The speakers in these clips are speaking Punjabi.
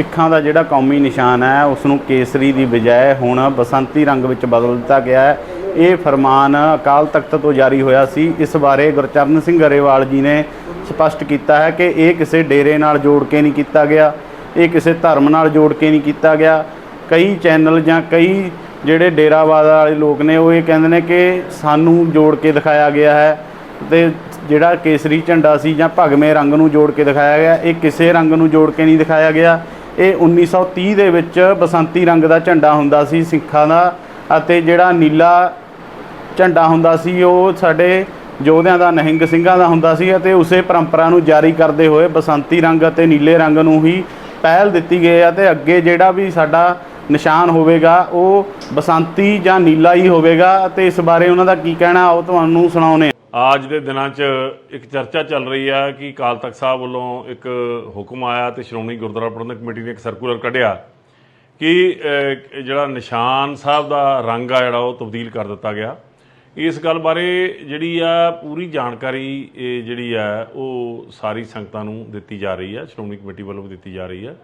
ਸਿੱਖਾਂ ਦਾ ਜਿਹੜਾ ਕੌਮੀ ਨਿਸ਼ਾਨ ਹੈ ਉਸ ਨੂੰ ਕੇਸਰੀ ਦੀ ਬਜਾਏ ਹੁਣ ਬਸੰਤੀ ਰੰਗ ਵਿੱਚ ਬਦਲ ਦਿੱਤਾ ਗਿਆ ਹੈ। ਇਹ ਫਰਮਾਨ ਅਕਾਲ ਤਖਤ ਤੋਂ ਜਾਰੀ ਹੋਇਆ ਸੀ। ਇਸ ਬਾਰੇ ਗੁਰਚਰਨ ਸਿੰਘ ਗਰੇਵਾਲ ਜੀ ਨੇ ਸਪਸ਼ਟ ਕੀਤਾ ਹੈ ਕਿ ਇਹ ਕਿਸੇ ਡੇਰੇ ਨਾਲ ਜੋੜ ਕੇ ਨਹੀਂ ਕੀਤਾ ਗਿਆ। ਇਹ ਕਿਸੇ ਧਰਮ ਨਾਲ ਜੋੜ ਕੇ ਨਹੀਂ ਕੀਤਾ ਗਿਆ। ਕਈ ਚੈਨਲ ਜਾਂ ਕਈ ਜਿਹੜੇ ਡੇਰਾਵਾਦ ਵਾਲੇ ਲੋਕ ਨੇ, ਉਹ ਇਹ ਕਹਿੰਦੇ ਨੇ ਕਿ ਸਾਨੂੰ ਜੋੜ ਕੇ ਦਿਖਾਇਆ ਗਿਆ ਹੈ ਤੇ ਜਿਹੜਾ ਕੇਸਰੀ ਝੰਡਾ ਸੀ ਜਾਂ ਭਗਵੇਂ ਰੰਗ ਨੂੰ ਜੋੜ ਕੇ ਦਿਖਾਇਆ ਗਿਆ, ਇਹ ਕਿਸੇ ਰੰਗ ਨੂੰ ਜੋੜ ਕੇ ਨਹੀਂ ਦਿਖਾਇਆ ਗਿਆ। ਇਹ 1930 ਦੇ ਵਿੱਚ ਬਸੰਤੀ ਰੰਗ ਦਾ ਝੰਡਾ ਹੁੰਦਾ ਸੀ, ਸਿੱਖਾਂ ਦਾ ਅਤੇ ਜਿਹੜਾ ਨੀਲਾ ਝੰਡਾ ਹੁੰਦਾ ਸੀ, ਉਹ ਸਾਡੇ ਯੋਧਿਆਂ ਦਾ, ਨਹਿੰਗ ਸਿੰਘਾਂ ਦਾ ਹੁੰਦਾ ਸੀ ਅਤੇ ਉਸੇ ਪਰੰਪਰਾ ਨੂੰ ਜਾਰੀ ਕਰਦੇ ਹੋਏ ਬਸੰਤੀ ਰੰਗ ਅਤੇ ਨੀਲੇ ਰੰਗ ਨੂੰ ਹੀ ਪਹਿਲ ਦਿੱਤੀ ਗਈ ਹੈ ਤੇ ਅੱਗੇ ਜਿਹੜਾ ਵੀ ਸਾਡਾ ਨਿਸ਼ਾਨ ਹੋਵੇਗਾ, ਉਹ ਬਸੰਤੀ ਜਾਂ ਨੀਲਾ ਹੀ ਹੋਵੇਗਾ ਅਤੇ ਇਸ ਬਾਰੇ ਉਹਨਾਂ ਦਾ ਕੀ ਕਹਿਣਾ, ਉਹ ਤੁਹਾਨੂੰ ਸੁਣਾਉਨੇ ਅੱਜ ਦੇ ਦਿਨਾਂ 'ਚ ਇੱਕ ਚਰਚਾ ਚੱਲ ਰਹੀ ਆ ਕਿ ਅਕਾਲ ਤਖਤ ਸਾਹਿਬ ਵੱਲੋਂ ਇੱਕ ਹੁਕਮ ਆਇਆ ਤੇ ਸ਼੍ਰੋਮਣੀ ਗੁਰਦੁਆਰਾ ਪ੍ਰਬੰਧਕ ਕਮੇਟੀ ਨੇ ਇੱਕ ਸਰਕੂਲਰ ਕੱਢਿਆ ਕਿ ਜਿਹੜਾ ਨਿਸ਼ਾਨ ਸਾਹਿਬ ਦਾ ਰੰਗ ਆ ਜਿਹੜਾ ਉਹ ਤਬਦੀਲ ਕਰ ਦਿੱਤਾ ਗਿਆ। ਇਸ ਗੱਲ ਬਾਰੇ ਜਿਹੜੀ ਆ ਪੂਰੀ ਜਾਣਕਾਰੀ ਇਹ ਜਿਹੜੀ ਆ ਉਹ ਸਾਰੀ ਸੰਗਤਾਂ ਨੂੰ ਦਿੱਤੀ ਜਾ ਰਹੀ ਆ, ਸ਼੍ਰੋਮਣੀ ਕਮੇਟੀ ਵੱਲੋਂ ਵੀ ਦਿੱਤੀ ਜਾ ਰਹੀ ਆ।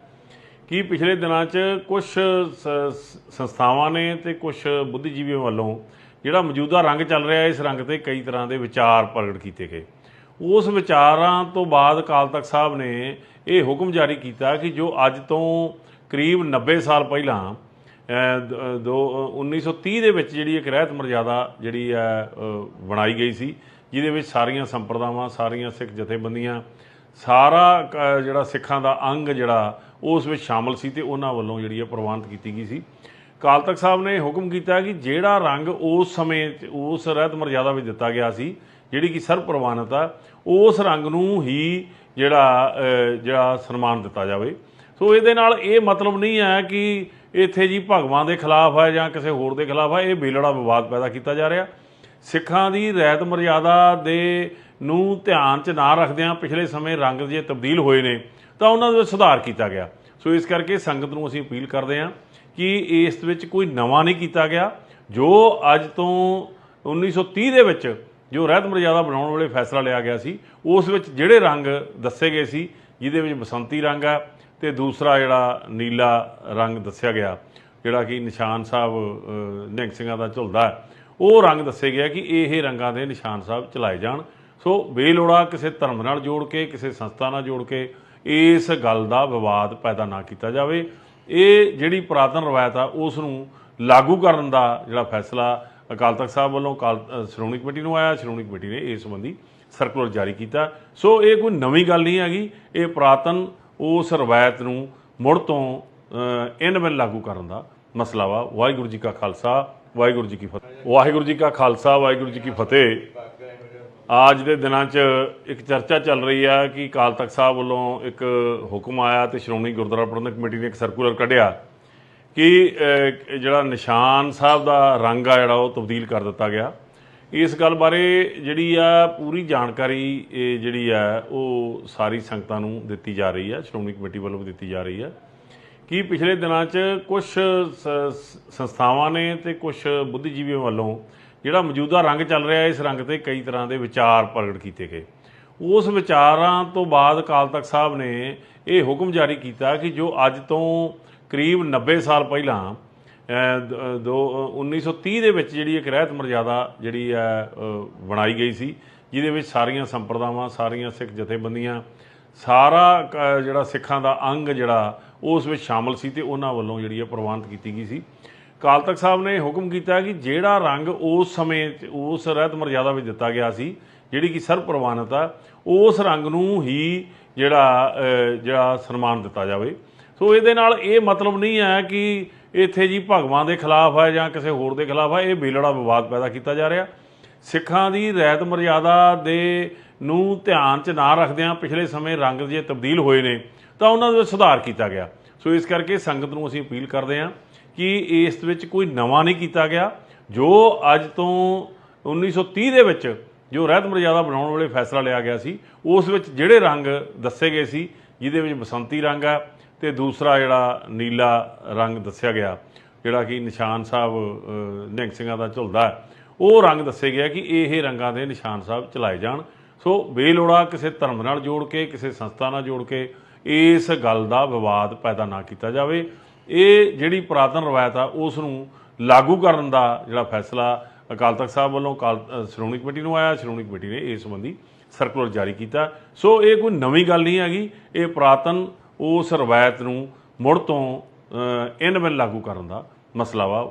ਕਿ ਪਿਛਲੇ ਦਿਨਾਂ 'ਚ ਕੁਝ ਸੰਸਥਾਵਾਂ ਨੇ ਤੇ ਕੁਝ ਬੁੱਧੀਜੀਵੀਆਂ ਵੱਲੋਂ ਜਿਹੜਾ ਮੌਜੂਦਾ ਰੰਗ ਚੱਲ ਰਿਹਾ ਇਸ ਰੰਗ ਤੇ ਕਈ ਤਰ੍ਹਾਂ ਦੇ ਵਿਚਾਰ ਪ੍ਰਗਟ ਕੀਤੇ ਗਏ। ਉਸ ਵਿਚਾਰਾਂ ਤੋਂ ਬਾਅਦ ਅਕਾਲ ਤਖਤ ਸਾਹਿਬ ਨੇ ਇਹ ਹੁਕਮ ਜਾਰੀ ਕੀਤਾ ਕਿ ਜੋ ਅੱਜ ਤੋਂ ਕਰੀਬ 90 ਸਾਲ ਪਹਿਲਾਂ ਅਹ, ਦ- ਦੋ 1930 ਦੇ ਵਿੱਚ ਜਿਹੜੀ ਇੱਕ ਰਹਿਤ ਮਰਜ਼ਾਦਾ ਜਿਹੜੀ ਹੈ ਬਣਾਈ ਗਈ ਸੀ ਜਿਹਦੇ ਵਿੱਚ ਸਾਰੀਆਂ ਸੰਪਰਦਾਵਾਂ ਸਾਰੀਆਂ ਸਿੱਖ ਜਥੇਬੰਦੀਆਂ ਸਾਰਾ ਜਿਹੜਾ ਸਿੱਖਾਂ ਦਾ ਅੰਗ ਜਿਹੜਾ ਉਸ ਵਿੱਚ ਸ਼ਾਮਲ ਸੀ ਤੇ ਉਹਨਾਂ ਵੱਲੋਂ ਜਿਹੜੀ ਹੈ ਪ੍ਰਵਾਨਿਤ ਕੀਤੀ ਗਈ ਸੀ। ਕਾਲ ਤਖਤ ਸਾਹਿਬ ਨੇ ਹੁਕਮ ਕੀਤਾ ਕਿ ਜਿਹੜਾ ਰੰਗ ਉਸ ਸਮੇਂ 'ਚ ਉਸ ਰਹਿਤ ਮਰਜ਼ਾਦਾ ਵਿੱਚ ਦਿੱਤਾ ਗਿਆ ਸੀ, ਜਿਹੜੀ ਕਿ ਸਰਵ ਪ੍ਰਵਾਨਿਤ ਆ, ਉਸ ਰੰਗ ਨੂੰ ਹੀ ਜਿਹੜਾ ਜਿਹੜਾ ਸਨਮਾਨ ਦਿੱਤਾ ਜਾਵੇ। ਸੋ ਇਹਦੇ ਨਾਲ ਇਹ ਮਤਲਬ ਨਹੀਂ ਹੈ ਕਿ ਇੱਥੇ ਜੀ ਭਗਵਾਨ ਦੇ ਖਿਲਾਫ ਹੈ ਜਾਂ ਕਿਸੇ ਹੋਰ ਦੇ ਖਿਲਾਫ ਹੈ, ਇਹ ਬੇਲੜਾ ਵਿਵਾਦ ਪੈਦਾ ਕੀਤਾ ਜਾ ਰਿਹਾ। ਸਿੱਖਾਂ ਦੀ ਰਹਿਤ ਮਰਿਆਦਾ ਦੇ ਨੂੰ ਧਿਆਨ 'ਚ ਨਾ ਰੱਖਦਿਆਂ ਪਿਛਲੇ ਸਮੇਂ ਰੰਗ ਜੇ ਤਬਦੀਲ ਹੋਏ ਨੇ ਤਾਂ ਉਹਨਾਂ ਦੇ ਵਿੱਚ ਸੁਧਾਰ ਕੀਤਾ ਗਿਆ। ਸੋ ਇਸ ਕਰਕੇ ਸੰਗਤ ਨੂੰ ਅਸੀਂ ਅਪੀਲ ਕਰਦੇ ਹਾਂ ਕਿ ਇਸ ਵਿੱਚ ਕੋਈ ਨਵਾਂ ਨਹੀਂ ਕੀਤਾ ਗਿਆ ਜੋ ਅੱਜ ਤੋਂ 1930 ਦੇ ਵਿੱਚ ਜੋ ਰਹਿਤ ਮਰਜ਼ਾਦਾ ਬਣਾਉਣ ਵਾਲੇ ਫੈਸਲਾ ਲਿਆ ਗਿਆ ਸੀ ਉਸ ਵਿੱਚ ਜਿਹੜੇ ਰੰਗ ਦੱਸੇ ਗਏ ਸੀ ਜਿਹਦੇ ਵਿੱਚ ਬਸੰਤੀ ਰੰਗ ਆ ਤੇ ਦੂਸਰਾ ਜਿਹੜਾ ਨੀਲਾ ਰੰਗ ਦੱਸਿਆ ਗਿਆ ਜਿਹੜਾ ਕਿ ਨਿਸ਼ਾਨ ਸਾਹਿਬ ਅਹ, ਨਿਹੰਗ ਸਿੰਘਾਂ ਦਾ ਝੁਲਦਾ ਹੈ, ਉਹ ਰੰਗ ਦੱਸੇ ਗਿਆ ਕਿ ਇਹ ਰੰਗਾਂ ਦੇ ਨਿਸ਼ਾਨ ਸਾਹਿਬ ਚਲਾਏ ਜਾਣ। ਸੋ ਬੇਲੋੜਾ ਕਿਸੇ ਧਰਮ ਨਾਲ ਜੋੜ ਕੇ ਕਿਸੇ ਸੰਸਥਾ ਨਾਲ ਜੋੜ ਕੇ ਇਸ ਗੱਲ ਦਾ ਵਿਵਾਦ ਪੈਦਾ ਨਾ ਕੀਤਾ ਜਾਵੇ। ਇਹ ਜਿਹੜੀ ਪੁਰਾਤਨ ਰਵਾਇਤ ਆ ਉਸ ਨੂੰ ਲਾਗੂ ਕਰਨ ਦਾ ਜਿਹੜਾ ਫੈਸਲਾ ਅਕਾਲ ਤਖਤ ਸਾਹਿਬ ਵੱਲੋਂ ਅਕਾਲ ਸ਼੍ਰੋਮਣੀ ਕਮੇਟੀ ਨੂੰ ਆਇਆ। ਸ਼੍ਰੋਮਣੀ ਕਮੇਟੀ ਨੇ ਇਸ ਸੰਬੰਧੀ ਸਰਕੂਲਰ ਜਾਰੀ ਕੀਤਾ। ਸੋ ਇਹ ਕੋਈ ਨਵੀਂ ਗੱਲ ਨਹੀਂ ਹੈਗੀ। ਇਹ ਪੁਰਾਤਨ ਉਸ ਰਵਾਇਤ ਨੂੰ ਮੁੜ ਤੋਂ ਅ, ਇਨ ਲਾਗੂ ਕਰਨ ਦਾ ਮਸਲਾ ਵਾ। ਵਾਹਿਗੁਰੂ ਜੀ ਕਾ ਖਾਲਸਾ ਵਾਹਿਗੁਰੂ ਜੀ ਕੀ ਫਤਿਹ। ਵਾਹਿਗੁਰੂ ਜੀ ਕਾ ਖਾਲਸਾ, ਵਾਹਿਗੁਰੂ ਜੀ ਕੀ ਫਤਿਹ। ਅੱਜ ਦੇ ਦਿਨਾਂ 'ਚ ਇੱਕ ਚਰਚਾ ਚੱਲ ਰਹੀ ਆ ਕਿ ਅਕਾਲ ਤਖਤ ਸਾਹਿਬ ਵੱਲੋਂ ਇੱਕ ਹੁਕਮ ਆਇਆ ਤੇ ਸ਼੍ਰੋਮਣੀ ਗੁਰਦੁਆਰਾ ਪ੍ਰਬੰਧਕ ਕਮੇਟੀ ਨੇ ਇੱਕ ਸਰਕੂਲਰ ਕੱਢਿਆ ਕਿ ਜਿਹੜਾ ਨਿਸ਼ਾਨ ਸਾਹਿਬ ਦਾ ਰੰਗ ਆ ਜਿਹੜਾ ਉਹ ਤਬਦੀਲ ਕਰ ਦਿੱਤਾ ਗਿਆ। ਇਸ ਗੱਲ ਬਾਰੇ ਜਿਹੜੀ ਆ ਪੂਰੀ ਜਾਣਕਾਰੀ ਇਹ ਜਿਹੜੀ ਆ ਉਹ ਸਾਰੀ ਸੰਗਤਾਂ ਨੂੰ ਦਿੱਤੀ ਜਾ ਰਹੀ ਆ, ਸ਼੍ਰੋਮਣੀ ਕਮੇਟੀ ਵੱਲੋਂ ਵੀ ਦਿੱਤੀ ਜਾ ਰਹੀ ਆ। ਕਿ ਪਿਛਲੇ ਦਿਨਾਂ 'ਚ ਕੁਝ ਸੰਸਥਾਵਾਂ ਨੇ ਤੇ ਕੁਝ ਬੁੱਧੀਜੀਵੀਆਂ ਵੱਲੋਂ ਜਿਹੜਾ ਮੌਜੂਦਾ ਰੰਗ ਚੱਲ ਰਿਹਾ ਇਸ ਰੰਗ ਤੇ ਕਈ ਤਰ੍ਹਾਂ ਦੇ ਵਿਚਾਰ ਪ੍ਰਗਟ ਕੀਤੇ ਗਏ। ਉਸ ਵਿਚਾਰਾਂ ਤੋਂ ਬਾਅਦ ਅਕਾਲ ਤਖਤ ਸਾਹਿਬ ਨੇ ਇਹ ਹੁਕਮ ਜਾਰੀ ਕੀਤਾ ਕਿ ਜੋ ਅੱਜ ਤੋਂ ਕਰੀਬ 90 ਸਾਲ ਪਹਿਲਾਂ ਅਹ, ਦ- ਦੋ 1930 ਦੇ ਵਿੱਚ ਜਿਹੜੀ ਇੱਕ ਰਹਿਤ ਮਰਜ਼ਾਦਾ ਜਿਹੜੀ ਹੈ ਬਣਾਈ ਗਈ ਸੀ ਜਿਹਦੇ ਵਿੱਚ ਸਾਰੀਆਂ ਸੰਪਰਦਾਵਾਂ ਸਾਰੀਆਂ ਸਿੱਖ ਜਥੇਬੰਦੀਆਂ ਸਾਰਾ ਜਿਹੜਾ ਸਿੱਖਾਂ ਦਾ ਅੰਗ ਜਿਹੜਾ ਉਸ ਵਿੱਚ ਸ਼ਾਮਲ ਸੀ ਤੇ ਉਹਨਾਂ ਵੱਲੋਂ ਜਿਹੜੀ ਹੈ ਪ੍ਰਵਾਨਿਤ ਕੀਤੀ ਗਈ ਸੀ। ਕਾਲ ਤਖਤ ਸਾਹਿਬ ਨੇ ਹੁਕਮ ਕੀਤਾ ਕਿ ਜਿਹੜਾ ਰੰਗ ਉਸ ਸਮੇਂ 'ਚ ਉਸ ਰਹਿਤ ਮਰਜ਼ਾਦਾ ਵਿੱਚ ਦਿੱਤਾ ਗਿਆ ਸੀ, ਜਿਹੜੀ ਕਿ ਸਰਵ ਪ੍ਰਵਾਨਿਤ ਆ, ਉਸ ਰੰਗ ਨੂੰ ਹੀ ਜਿਹੜਾ ਜਿਹੜਾ ਸਨਮਾਨ ਦਿੱਤਾ ਜਾਵੇ। ਸੋ ਇਹਦੇ ਨਾਲ ਇਹ ਮਤਲਬ ਨਹੀਂ ਹੈ ਕਿ ਇੱਥੇ ਜੀ ਭਗਵਾਨ ਦੇ ਖਿਲਾਫ ਹੈ ਜਾਂ ਕਿਸੇ ਹੋਰ ਦੇ ਖਿਲਾਫ ਹੈ, ਇਹ ਬੇਲੜਾ ਵਿਵਾਦ ਪੈਦਾ ਕੀਤਾ ਜਾ ਰਿਹਾ। ਸਿੱਖਾਂ ਦੀ ਰਹਿਤ ਮਰਿਆਦਾ ਦੇ ਨੂੰ ਧਿਆਨ 'ਚ ਨਾ ਰੱਖਦਿਆਂ ਪਿਛਲੇ ਸਮੇਂ ਰੰਗ ਜੇ ਤਬਦੀਲ ਹੋਏ ਨੇ ਤਾਂ ਉਹਨਾਂ ਦੇ ਵਿੱਚ ਸੁਧਾਰ ਕੀਤਾ ਗਿਆ। ਸੋ ਇਸ ਕਰਕੇ ਸੰਗਤ ਨੂੰ ਅਸੀਂ ਅਪੀਲ ਕਰਦੇ ਹਾਂ ਕਿ ਇਸ ਵਿੱਚ ਕੋਈ ਨਵਾਂ ਨਹੀਂ ਕੀਤਾ ਗਿਆ ਜੋ ਅੱਜ ਤੋਂ 1930 ਦੇ ਵਿੱਚ ਜੋ ਰਹਿਤ ਮਰਜ਼ਾਦਾ ਬਣਾਉਣ ਵਾਲੇ ਫੈਸਲਾ ਲਿਆ ਗਿਆ ਸੀ ਉਸ ਵਿੱਚ ਜਿਹੜੇ ਰੰਗ ਦੱਸੇ ਗਏ ਸੀ ਜਿਹਦੇ ਵਿੱਚ ਬਸੰਤੀ ਰੰਗ ਆ ਤੇ ਦੂਸਰਾ ਜਿਹੜਾ ਨੀਲਾ ਰੰਗ ਦੱਸਿਆ ਗਿਆ ਜਿਹੜਾ ਕਿ ਨਿਸ਼ਾਨ ਸਾਹਿਬ ਅਹ, ਨਿਹੰਗ ਸਿੰਘਾਂ ਦਾ ਝੁਲਦਾ। ਉਹ ਰੰਗ ਦੱਸੇ ਗਿਆ ਕਿ ਇਹ ਰੰਗਾਂ ਦੇ ਨਿਸ਼ਾਨ ਸਾਹਿਬ ਚਲਾਏ ਜਾਣ। ਸੋ ਬੇਲੋੜਾ ਕਿਸੇ ਧਰਮ ਨਾਲ ਜੋੜ ਕੇ, ਕਿਸੇ ਸੰਸਥਾ ਨਾਲ ਜੋੜ ਕੇ ਇਸ ਗੱਲ ਦਾ ਵਿਵਾਦ ਪੈਦਾ ਨਾ ਕੀਤਾ ਜਾਵੇ। ਇਹ ਜਿਹੜੀ ਪੁਰਾਤਨ ਰਵਾਇਤ ਆ, ਉਸ ਨੂੰ ਲਾਗੂ ਕਰਨ ਦਾ ਜਿਹੜਾ ਫੈਸਲਾ ਅਕਾਲ ਤਖਤ ਸਾਹਿਬ ਵੱਲੋਂ ਅਕਾਲ ਸ਼੍ਰੋਮਣੀ ਕਮੇਟੀ ਨੂੰ ਆਇਆ। ਸ਼੍ਰੋਮਣੀ ਕਮੇਟੀ ਨੇ ਇਸ ਸੰਬੰਧੀ ਸਰਕੂਲਰ ਜਾਰੀ ਕੀਤਾ। ਸੋ ਇਹ ਕੋਈ ਨਵੀਂ ਗੱਲ ਨਹੀਂ ਹੈਗੀ। ਇਹ ਪੁਰਾਤਨ ਉਸ ਰਵਾਇਤ ਨੂੰ ਮੁੜ ਤੋਂ ਇਨ ਬਿਨ ਲਾਗੂ ਕਰਨ ਦਾ ਮਸਲਾ ਵਾ।